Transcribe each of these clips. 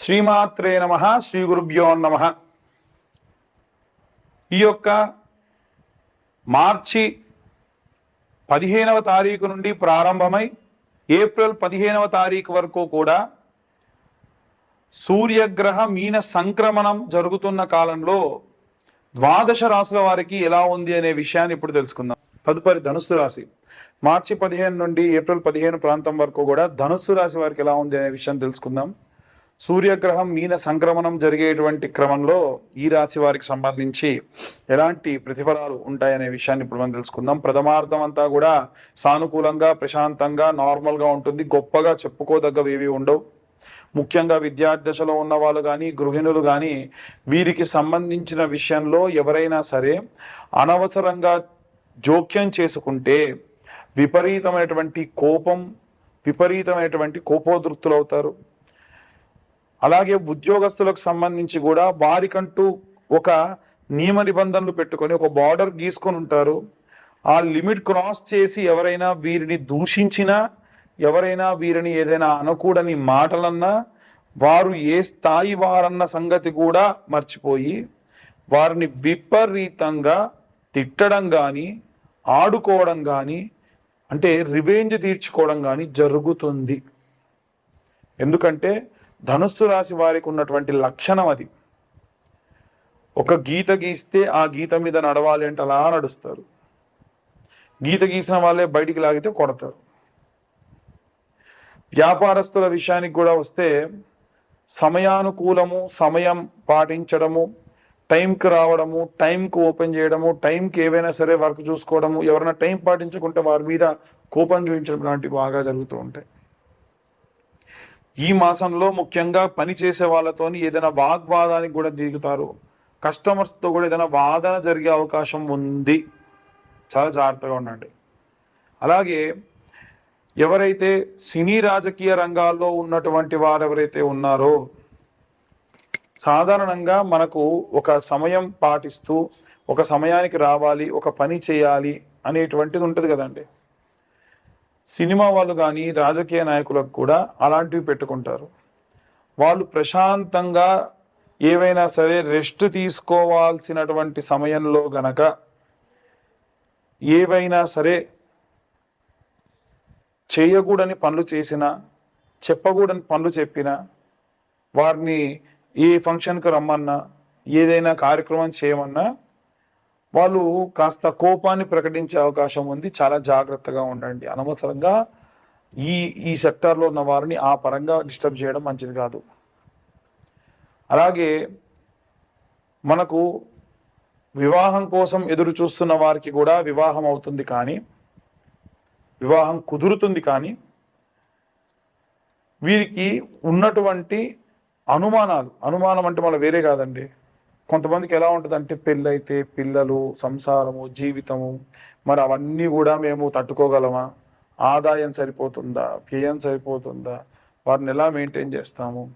శ్రీమాత్రే నమ శ్రీ గురుభ్యో నమ. ఈ యొక్క మార్చి పదిహేనవ తారీఖు నుండి ప్రారంభమై ఏప్రిల్ పదిహేనవ తారీఖు వరకు కూడా సూర్యగ్రహ మీన సంక్రమణం జరుగుతున్న కాలంలో ద్వాదశ రాశుల వారికి ఎలా ఉంది అనే విషయాన్ని ఇప్పుడు తెలుసుకుందాం. తదుపరి ధనుస్సు రాశి. మార్చి పదిహేను నుండి ఏప్రిల్ పదిహేను ప్రాంతం వరకు కూడా ధనుస్సు రాశి వారికి ఎలా ఉంది అనే విషయం తెలుసుకుందాం. సూర్యగ్రహం మీన సంక్రమణం జరిగేటువంటి క్రమంలో ఈ రాశి వారికి సంబంధించి ఎలాంటి ప్రతిఫలాలు ఉంటాయనే విషయాన్ని ఇప్పుడు మనం తెలుసుకుందాం. ప్రథమార్థం అంతా కూడా సానుకూలంగా ప్రశాంతంగా నార్మల్గా ఉంటుంది. గొప్పగా చెప్పుకోదగ్గవి ఏవి ఉండవు. ముఖ్యంగా విద్యార్థి దశలో ఉన్న వాళ్ళు కానీ గృహిణులు కానీ వీరికి సంబంధించిన విషయంలో ఎవరైనా సరే అనవసరంగా జోక్యం చేసుకుంటే విపరీతమైనటువంటి కోపం విపరీతమైనటువంటి కోపోదృక్తులు అవుతారు అలాగే ఉద్యోగస్తులకు సంబంధించి కూడా వారికంటూ ఒక నియమ నిబంధనలు పెట్టుకొని ఒక బార్డర్ గీసుకొని ఉంటారు. ఆ లిమిట్ క్రాస్ చేసి ఎవరైనా వీరిని దూషించినా ఎవరైనా వీరిని ఏదైనా అనకూడని మాటలన్నా వారు ఏ స్థాయి వారన్న సంగతి కూడా మర్చిపోయి వారిని విపరీతంగా తిట్టడం కానీ ఆడుకోవడం కానీ అంటే రివెంజ్ తీర్చుకోవడం కానీ జరుగుతుంది. ఎందుకంటే ధనుస్సు రాశి వారికి ఉన్నటువంటి లక్షణం అది. ఒక గీత గీస్తే ఆ గీత మీద నడవాలి అంటే అలా నడుస్తారు. గీత గీసిన వాళ్ళే బయటికి లాగితే కొడతారు. వ్యాపారస్తుల విషయానికి కూడా వస్తే సమయానుకూలము సమయం పాటించడము టైంకి రావడము టైంకి ఓపెన్ చేయడము టైంకి ఏవైనా సరే వర్క్ చూసుకోవడము ఎవరైనా టైం పాటించకుంటే వారి మీద కోపం చూపించడం లాంటివి బాగా జరుగుతూ ఉంటాయి. ఈ మాసంలో ముఖ్యంగా పని చేసే వాళ్ళతోని ఏదైనా వాగ్వాదానికి కూడా దిగుతారు. కస్టమర్స్తో కూడా ఏదైనా వాదన జరిగే అవకాశం ఉంది. చాలా జాగ్రత్తగా ఉండండి. అలాగే ఎవరైతే సినీ రాజకీయ రంగాల్లో ఉన్నటువంటి వారు ఎవరైతే ఉన్నారో సాధారణంగా మనకు ఒక సమయం పాటిస్తూ ఒక సమయానికి రావాలి ఒక పని చేయాలి అనేటువంటిది ఉంటుంది కదండి. సినిమా వాళ్ళు కానీ రాజకీయ నాయకులకు కూడా అలాంటివి పెట్టుకుంటారు. వాళ్ళు ప్రశాంతంగా ఏవైనా సరే రెస్ట్ తీసుకోవాల్సినటువంటి సమయంలో గనక ఏవైనా సరే చేయకూడని పనులు చేసినా చెప్పకూడని పనులు చెప్పినా వారిని ఏ ఫంక్షన్కి రమ్మన్నా ఏదైనా కార్యక్రమం చేయమన్నా వాళ్ళు కాస్త కోపాన్ని ప్రకటించే అవకాశం ఉంది. చాలా జాగ్రత్తగా ఉండండి. అనవసరంగా ఈ ఈ సెక్టార్లో ఉన్న వారిని ఆ పరంగా డిస్టర్బ్ చేయడం మంచిది కాదు. అలాగే మనకు వివాహం కోసం ఎదురు చూస్తున్న వారికి కూడా వివాహం అవుతుంది కానీ వివాహం కుదురుతుంది కానీ వీరికి ఉన్నటువంటి అనుమానాలు అనుమానం అంటే మళ్ళీ వేరే కాదండి. కొంతమందికి ఎలా ఉంటుందంటే పెళ్ళైతే పిల్లలు సంసారము జీవితము మరి అవన్నీ కూడా మేము తట్టుకోగలమా? ఆదాయం సరిపోతుందా? వ్యయం సరిపోతుందా? వారిని ఎలా మెయింటైన్ చేస్తాము?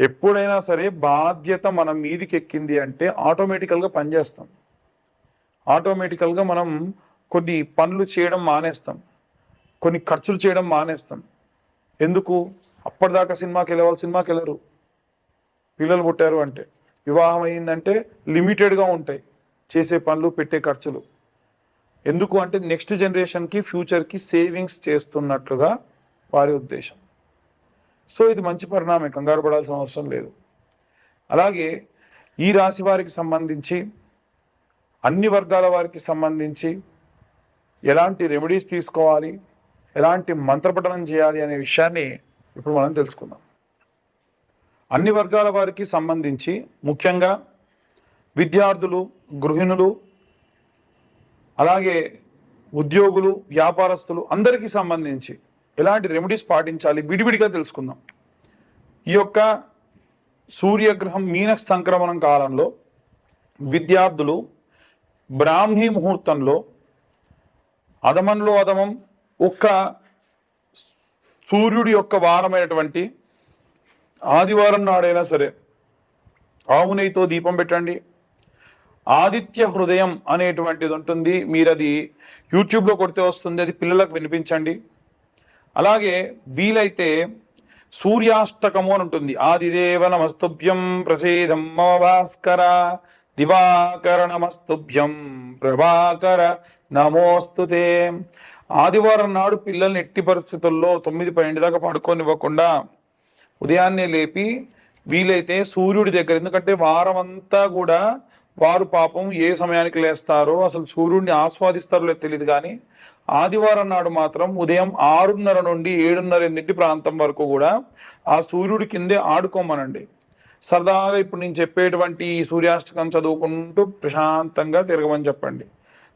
ఎప్పుడైనా సరే బాధ్యత మన మీదికి ఎక్కింది అంటే ఆటోమేటికల్గా పనిచేస్తాం ఆటోమేటికల్గా మనం కొన్ని పనులు చేయడం మానేస్తాం. కొన్ని ఖర్చులు చేయడం మానేస్తాం. ఎందుకు? అప్పటిదాకా సినిమాకి వెళ్ళేవాళ్ళు సినిమాకి వెళ్ళరు పిల్లలు పుట్టారు అంటే. వివాహం అయిందంటే లిమిటెడ్గా ఉంటాయి చేసే పనులు పెట్టే ఖర్చులు. ఎందుకు అంటే నెక్స్ట్ జనరేషన్కి ఫ్యూచర్కి సేవింగ్స్ చేస్తున్నట్లుగా వారి ఉద్దేశం. సో ఇది మంచి పరిణామం కంగారు పడాల్సిన అవసరం లేదు. అలాగే ఈ రాశి వారికి సంబంధించి అన్ని వర్గాల వారికి సంబంధించి ఎలాంటి రెమెడీస్ తీసుకోవాలి ఎలాంటి మంత్రపఠనం చేయాలి అనే విషయాన్ని ఇప్పుడు మనం తెలుసుకుందాం. అన్ని వర్గాల వారికి సంబంధించి ముఖ్యంగా విద్యార్థులు గృహిణులు అలాగే ఉద్యోగులు వ్యాపారస్తులు అందరికీ సంబంధించి ఎలాంటి రెమెడీస్ పాటించాలి విడివిడిగా తెలుసుకుందాం. ఈ యొక్క సూర్యగ్రహం మీన సంక్రమణం కాలంలో విద్యార్థులు బ్రాహ్మీ ముహూర్తంలో అదమంలో అదమం ఒక్క సూర్యుడి యొక్క వారమైనటువంటి ఆదివారం నాడైనా సరే ఆవు నెయ్యితో దీపం పెట్టండి. ఆదిత్య హృదయం అనేటువంటిది ఉంటుంది. మీరు అది యూట్యూబ్లో కొడితే వస్తుంది. అది పిల్లలకు వినిపించండి. అలాగే వీలైతే సూర్యాష్టకము అని ఉంటుంది. ఆదిదేవ నమస్తుభ్యం ప్రసేదం భాస్కర దివాకర నమస్తుభ్యం ప్రభాకర నమోస్తుతే ఆదివారం నాడు పిల్లల్ని ఎట్టి పరిస్థితుల్లో తొమ్మిది పన్నెండు దాకా పడుకోనివ్వకుండా ఉదయాన్నే లేపి వీలైతే సూర్యుడి దగ్గర ఎందుకంటే వారం అంతా కూడా వారు పాపం ఏ సమయానికి లేస్తారో అసలు సూర్యుడిని ఆస్వాదిస్తారో తెలియదు కానీ ఆదివారం నాడు మాత్రం ఉదయం ఆరున్నర నుండి ఏడున్నర ఎనిమిది ప్రాంతం వరకు కూడా ఆ సూర్యుడి కిందే ఆడుకోమనండి. సరదాగా ఇప్పుడు నేను చెప్పేటువంటి సూర్యాష్టకం చదువుకుంటూ ప్రశాంతంగా తిరగమని చెప్పండి.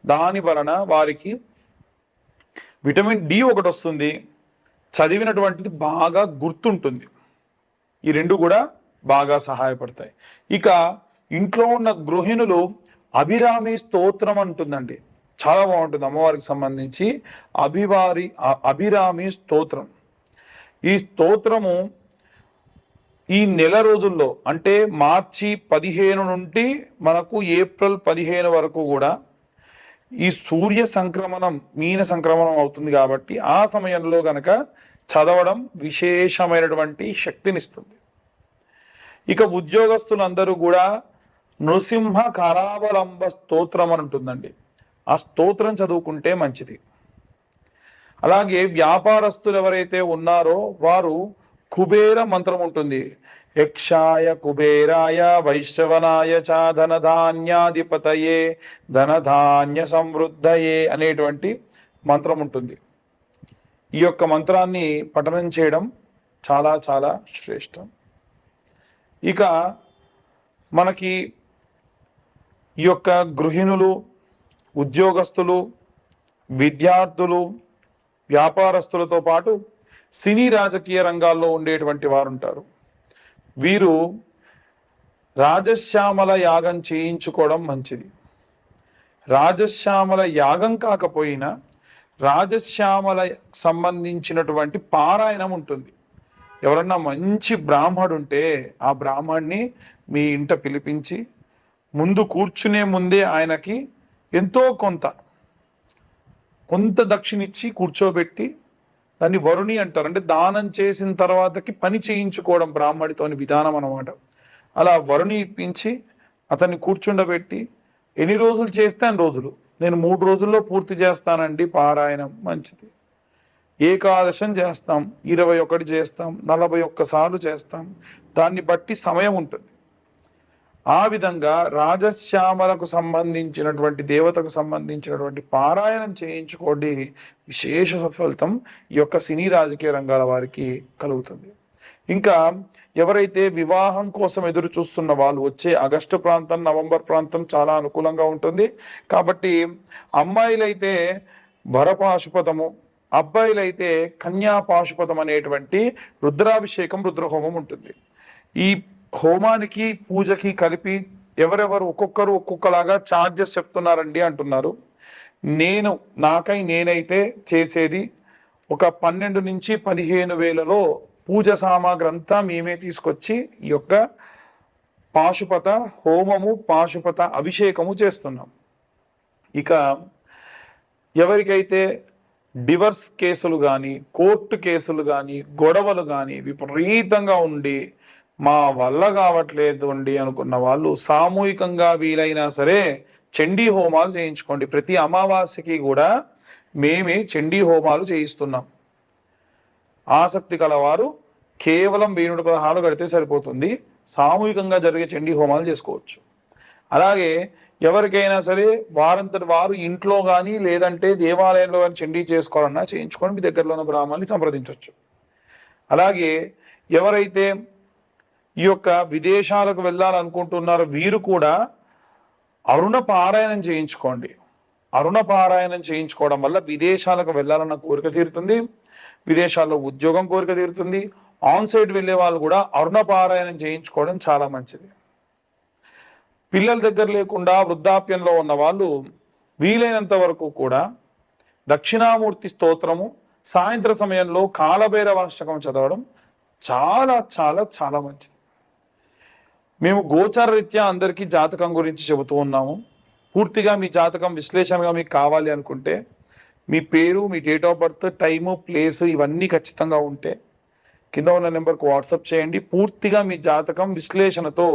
దాని వలన వారికి విటమిన్ డి ఒకటి వస్తుంది. చదివినటువంటిది బాగా గుర్తుంటుంది. ఈ రెండు కూడా బాగా సహాయపడతాయి. ఇక ఇంట్లో ఉన్న గృహిణులు అభిరామి స్తోత్రం అంటుందండి. చాలా బాగుంటుంది అమ్మవారికి సంబంధించి అభివారి అభిరామి స్తోత్రం. ఈ స్తోత్రము ఈ నెల రోజుల్లో అంటే మార్చి పదిహేను నుండి మనకు ఏప్రిల్ పదిహేను వరకు కూడా ఈ సూర్య సంక్రమణం మీన సంక్రమణం అవుతుంది కాబట్టి ఆ సమయంలో గనక చదవడం విశేషమైనటువంటి శక్తినిస్తుంది. ఇక ఉద్యోగస్తులందరూ కూడా నృసింహ కరావలంబ స్తోత్రం అని ఉంటుందండి. ఆ స్తోత్రం చదువుకుంటే మంచిది. అలాగే వ్యాపారస్తులు ఎవరైతే ఉన్నారో వారు కుబేర మంత్రం ఉంటుంది. యక్షాయ కుబేరాయ వైశ్రవనాయ చ ధనధాన్యాధిపతయే ధనధాన్య సమృద్ధయే అనేటువంటి మంత్రం ఉంటుంది. ఈ యొక్క మంత్రాన్ని పఠనం చేయడం చాలా చాలా శ్రేష్టం. ఇక మనకి ఈ యొక్క గృహిణులు ఉద్యోగస్తులు విద్యార్థులు వ్యాపారస్తులతో పాటు సినీ రాజకీయ రంగాల్లో ఉండేటువంటి వారు ఉంటారు. వీరు రాజశ్యామల యాగం చేయించుకోవడం మంచిది. రాజశ్యామల యాగం కాకపోయినా రాజశ్యామల సంబంధించినటువంటి పారాయణం ఉంటుంది. ఎవరన్నా మంచి బ్రాహ్మడు ఉంటే ఆ బ్రాహ్మణ్ణి మీ ఇంట పిలిపించి ముందు కూర్చునే ముందే ఆయనకి ఎంతో కొంత కొంత దక్షిణిచ్చి కూర్చోబెట్టి దాన్ని వరుణి అంటారు. అంటే దానం చేసిన తర్వాతకి పని చేయించుకోవడం బ్రాహ్మడితోని విధానం అనమాట అలా వరుణి ఇప్పించి అతన్ని కూర్చుండబెట్టి ఎన్ని రోజులు చేస్తే అన్ని రోజులు? నేను మూడు రోజుల్లో పూర్తి చేస్తానండి పారాయణం మంచిది. ఏకాదశం చేస్తాం ఇరవై ఒకటి చేస్తాం నలభై ఒక్కసార్లు చేస్తాం. దాన్ని బట్టి సమయం ఉంటుంది. ఆ విధంగా రాజశ్యామలకు సంబంధించినటువంటి దేవతకు సంబంధించినటువంటి పారాయణం చేయించుకోండి. విశేష సత్ఫలితం ఈ యొక్క సినీ రాజకీయ రంగాల వారికి కలుగుతుంది. ఇంకా ఎవరైతే వివాహం కోసం ఎదురు చూస్తున్న వాళ్ళు వచ్చే ఆగస్టు ప్రాంతం నవంబర్ ప్రాంతం చాలా అనుకూలంగా ఉంటుంది. కాబట్టి అమ్మాయిలైతే వరపాశుపతము అబ్బాయిలైతే కన్యా పాశుపతం అనేటువంటి రుద్రాభిషేకం రుద్రహోమం ఉంటుంది. ఈ హోమానికి పూజకి కలిపి ఎవరెవరు ఒక్కొక్కరు ఒక్కొక్కలాగా ఛార్జెస్ చెప్తున్నారండి అంటున్నారు. నేను నాకై నేనైతే చేసేది ఒక పన్నెండు నుంచి పదిహేను వేలలో పూజ సామాగ్రి అంతా మేమే తీసుకొచ్చి ఈ యొక్క పాశుపత హోమము పాశుపత అభిషేకము చేస్తున్నాం. ఇక ఎవరికైతే డివర్స్ కేసులు కానీ కోర్టు కేసులు కానీ గొడవలు కానీ విపరీతంగా ఉండి మా వల్ల కావట్లేదు అండి అనుకున్న వాళ్ళు సామూహికంగా వీలైనా సరే చండీ హోమాలు చేయించుకోండి. ప్రతి అమావాస్యకి కూడా మేమే చండీ హోమాలు చేయిస్తున్నాం. ఆసక్తి కలవారు కేవలం వేణుడు పదహారు కడితే సరిపోతుంది. సామూహికంగా జరిగే చండీ హోమాలు చేసుకోవచ్చు. అలాగే ఎవరికైనా సరే వారంతటి వారు ఇంట్లో కానీ లేదంటే దేవాలయంలో కానీ చండీ చేసుకోవాలన్నా చేయించుకొని మీ దగ్గరలో ఉన్న బ్రాహ్మణ్ని సంప్రదించవచ్చు. అలాగే ఎవరైతే ఈ యొక్క విదేశాలకు వెళ్ళాలనుకుంటున్నారో వీరు కూడా అరుణ పారాయణం చేయించుకోండి. అరుణ పారాయణం చేయించుకోవడం వల్ల విదేశాలకు వెళ్ళాలన్న కోరిక తీరుతుంది. విదేశాల్లో ఉద్యోగం కోరిక తీరుతుంది. ఆన్ సైడ్ వెళ్ళే వాళ్ళు కూడా అరుణపారాయణం చేయించుకోవడం చాలా మంచిది. పిల్లల దగ్గర లేకుండా వృద్ధాప్యంలో ఉన్న వాళ్ళు వీలైనంత వరకు కూడా దక్షిణామూర్తి స్తోత్రము సాయంత్ర సమయంలో కాలభైరవాష్టకం చదవడం చాలా చాలా చాలా మంచిది. మేము గోచార రీత్యా అందరికీ జాతకం గురించి చెబుతూ ఉన్నాము. పూర్తిగా మీ జాతకం విశ్లేషణగా మీకు కావాలి అనుకుంటే మీ పేరు మీ date of birth time place ఇవన్నీ ఖచ్చితంగా ఉంటే కింద ఉన్న నెంబర్కు వాట్సాప్ చేయండి. పూర్తిగా మీ జాతకం విశ్లేషణతో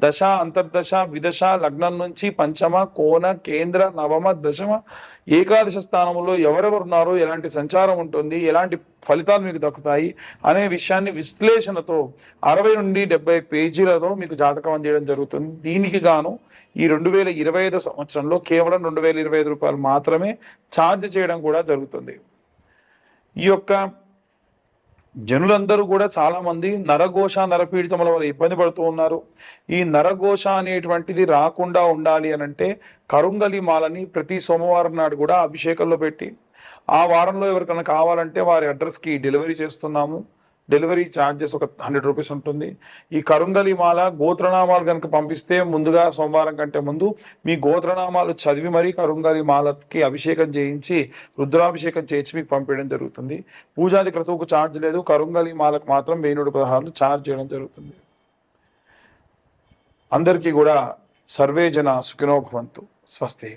దశ అంతర్దశ విదశ లగ్నం నుంచి పంచమ కోణ కేంద్ర నవమ దశమ ఏకాదశ స్థానంలో ఎవరెవరు ఉన్నారో ఎలాంటి సంచారం ఉంటుంది ఎలాంటి ఫలితాలు మీకు దక్కుతాయి అనే విషయాన్ని విశ్లేషణతో అరవై నుండి డెబ్బై పేజీలతో మీకు జాతకం అందించడం జరుగుతుంది. దీనికి గాను ఈ రెండు వేల ఇరవై ఐదు సంవత్సరంలో కేవలం రెండు వేల ఇరవై ఐదు రూపాయలు మాత్రమే ఛార్జ్ చేయడం కూడా జరుగుతుంది. ఈ యొక్క జనులందరూ కూడా చాలా మంది నరఘోష నరపీడితముల వల్ల ఇబ్బంది పడుతూ ఉన్నారు. ఈ నరఘోష అనేటువంటిది రాకుండా ఉండాలి అని అంటే కరుంగలి మాలని ప్రతి సోమవారం నాడు కూడా అభిషేకంలో పెట్టి ఆ వారంలో ఎవరికైనా కావాలంటే వారి అడ్రస్కి డెలివరీ చేస్తున్నాము. డెలివరీ ఛార్జెస్ ఒక హండ్రెడ్ రూపీస్ ఉంటుంది. ఈ కరుంగలి మాల గోత్రనామాలు కనుక పంపిస్తే ముందుగా సోమవారం కంటే ముందు మీ గోత్రనామాలు చదివి మరీ కరుంగలి మాలకి అభిషేకం చేయించి రుద్రాభిషేకం చేయించి మీకు పంపించడం జరుగుతుంది. పూజాది క్రతువుకు ఛార్జ్ లేదు. కరుంగలి మాలకు మాత్రం వెయ్యి నూట పదహారులు ఛార్జ్ చేయడం జరుగుతుంది. అందరికీ కూడా సర్వే జన సుఖినో స్వస్తి.